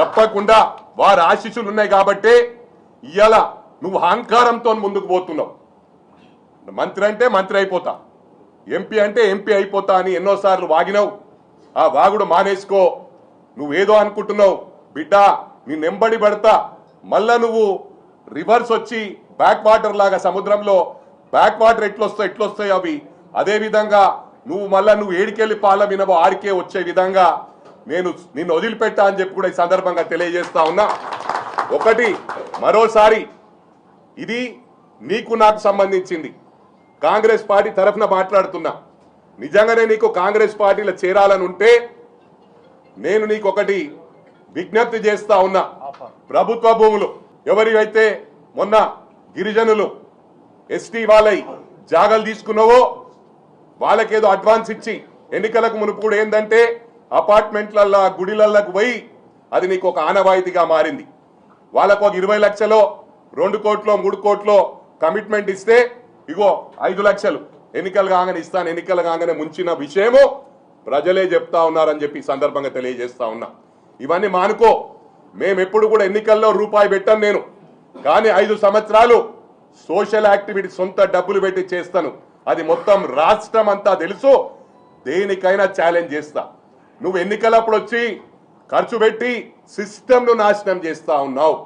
తప్పకుండా వారి ఆశీస్సులు ఉన్నాయి కాబట్టే ఇవాళ నువ్వు అహంకారంతో ముందుకు పోతున్నావు. మంత్రి అంటే మంత్రి అయిపోతా. ఎంపీ అంటే ఎంపీ అయిపోతా అని ఎన్నోసార్లు వాగినావు. ఆ వాగుడు మానేసుకో. నువ్వేదో అనుకుంటున్నావు. బిడ్డ నీ నెంబడి పడతా. మళ్ళా నువ్వు రివర్స్ వచ్చి బ్యాక్ వాటర్ లాగా సముద్రంలో బ్యాక్ వాటర్ ఎట్లొస్తాయి ఎట్లొస్తాయి అవి? అదే విధంగా నువ్వు మళ్ళా నువ్వు ఏడికెళ్ళి పాల వినవో ఆడికే వచ్చే విధంగా నేను నిన్ను వదిలిపెట్టా అని చెప్పి కూడా ఈ సందర్భంగా తెలియజేస్తా ఉన్నా. ఒకటి మరోసారి ఇది నీకు నాకు సంబంధించింది. కాంగ్రెస్ పార్టీ తరఫున మాట్లాడుతున్నా. నిజంగానే నీకు కాంగ్రెస్ పార్టీలో చేరాలని ఉంటే నేను నీకు ఒకటి విజ్ఞప్తి చేస్తా ఉన్నా. ప్రభుత్వ భూములు ఎవరివైతే మొన్న గిరిజనులు ఎస్టీ వాళ్ళై జాగలు తీసుకున్నావో వాళ్ళకేదో అడ్వాన్స్ ఇచ్చి ఎన్నికలకు మునుపు కూడా ఏంటంటే అపార్ట్మెంట్లల్లో గుడిలల్లోకి పోయి అది నీకు ఒక ఆనవాయితీగా మారింది. వాళ్ళకు ఒక ఇరవై లక్షలో రెండు కోట్లో మూడు కోట్లో కమిట్మెంట్ ఇస్తే ఇగో ఐదు లక్షలు. ఎన్నికలు కాగానే ఇస్తాను ఎన్నికలు కాగానే ముంచిన విషయము ప్రజలే చెప్తా ఉన్నారని చెప్పి సందర్భంగా తెలియజేస్తా ఉన్నా. ఇవన్నీ మానుకో. మేము ఎప్పుడు కూడా ఎన్నికల్లో రూపాయి పెట్టాను నేను. కానీ ఐదు సంవత్సరాలు సోషల్ యాక్టివిటీ సొంత డబ్బులు పెట్టి చేస్తాను. అది మొత్తం రాష్ట్రం అంతా తెలుసు. దేనికైనా ఛాలెంజ్ చేస్తా. నువ్వు ఎన్నికలప్పుడు వచ్చి ఖర్చు పెట్టి సిస్టమ్ను నాశనం చేస్తా ఉన్నావు.